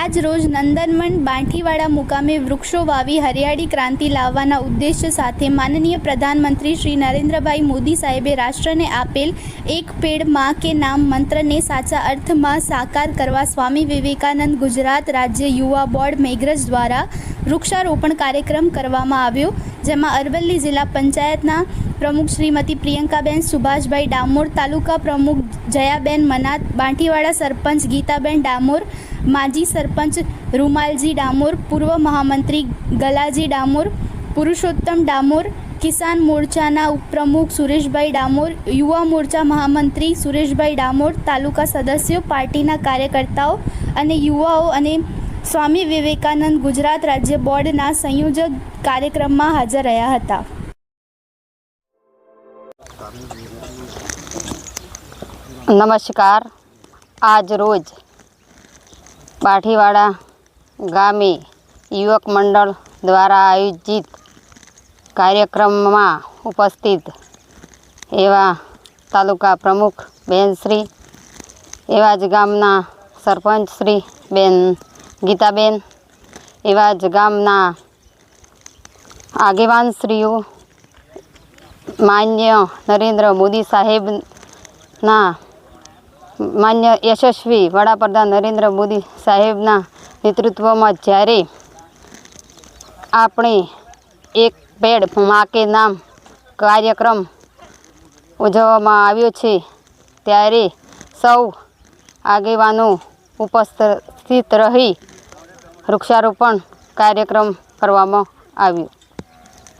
આજ રોજ નંદનવન બાંઠીવાડા મુકામે વૃક્ષો વાવી હરિયાળી ક્રાંતિ લાવવાના ઉદ્દેશ્ય સાથે માનનીય પ્રધાનમંત્રી શ્રી નરેન્દ્રભાઈ મોદી સાહેબે રાષ્ટ્રને આપેલ એક પેડમાં કે નામ મંત્રને સાચા અર્થમાં સાકાર કરવા સ્વામી વિવેકાનંદ ગુજરાત રાજ્ય યુવા બોર્ડ મેઘરજ દ્વારા વૃક્ષારોપણ કાર્યક્રમ કરવામાં આવ્યો. જેમાં અરવલ્લી જિલ્લા પંચાયતના પ્રમુખ શ્રીમતી પ્રિયંકાબેન સુભાષભાઈ ડામોર, તાલુકા પ્રમુખ જયાબેન મનાત બાંઠીવાડા સરપંચ ગીતાબેન ડામોર, માજી સરપંચ રૂમાલજી ડામોર, પૂર્વ મહામંત્રી ગલાજી ડામોર, પુરુષોત્તમ ડામોર, કિસાન મોરચાના ઉપપ્રમુખ સુરેશભાઈ ડામોર, યુવા મોરચા મહામંત્રી સુરેશભાઈ ડામોર, તાલુકા સદસ્યો, પાર્ટીના કાર્યકર્તાઓ અને યુવાઓ અને સ્વામી વિવેકાનંદ ગુજરાત રાજ્ય બોર્ડના સંયોજક કાર્યક્રમમાં હાજર રહ્યા હતા. નમસ્કાર. આજ રોજ પાઠીવાડા ગામે યુવક મંડળ દ્વારા આયોજિત કાર્યક્રમમાં ઉપસ્થિત એવા તાલુકા પ્રમુખ બેનશ્રી એવા જ ગામના સરપંચ શ્રી બેન ગીતાબેન, એવા જ ગામના આગેવાનશ્રીઓ, માન્ય નરેન્દ્ર મોદી સાહેબના, માન્ય યશસ્વી વડાપ્રધાન નરેન્દ્ર મોદી સાહેબના નેતૃત્વમાં જ્યારે આપણે એક પેડ મા કે નામ કાર્યક્રમ ઉજવવામાં આવ્યો છે, ત્યારે સૌ આગેવાનો ઉપસ્થિત રહી વૃક્ષારોપણ કાર્યક્રમ કરવામાં આવ્યો.